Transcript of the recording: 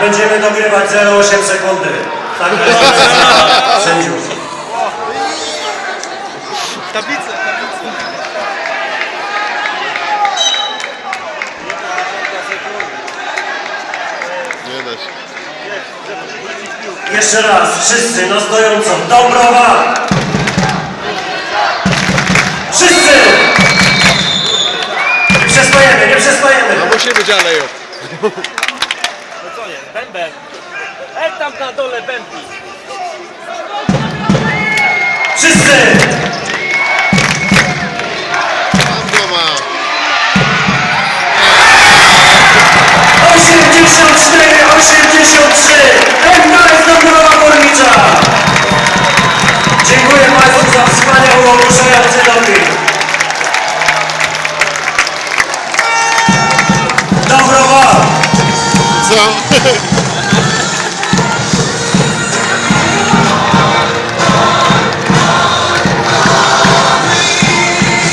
Będziemy dogrywać 0,8 sekundy. Tak sędziów. Tablice, tablice. Jeszcze raz, wszyscy na stojąco. Dobrowa! Wszyscy! Nie przestajemy, nie przestajemy. No musi być alejo. No co jest? Bęben. Ej tam na dole bębni. Wszyscy! Dziękuję Państwu za wspaniałą, ogłuszający doping. Dobrowa! Co?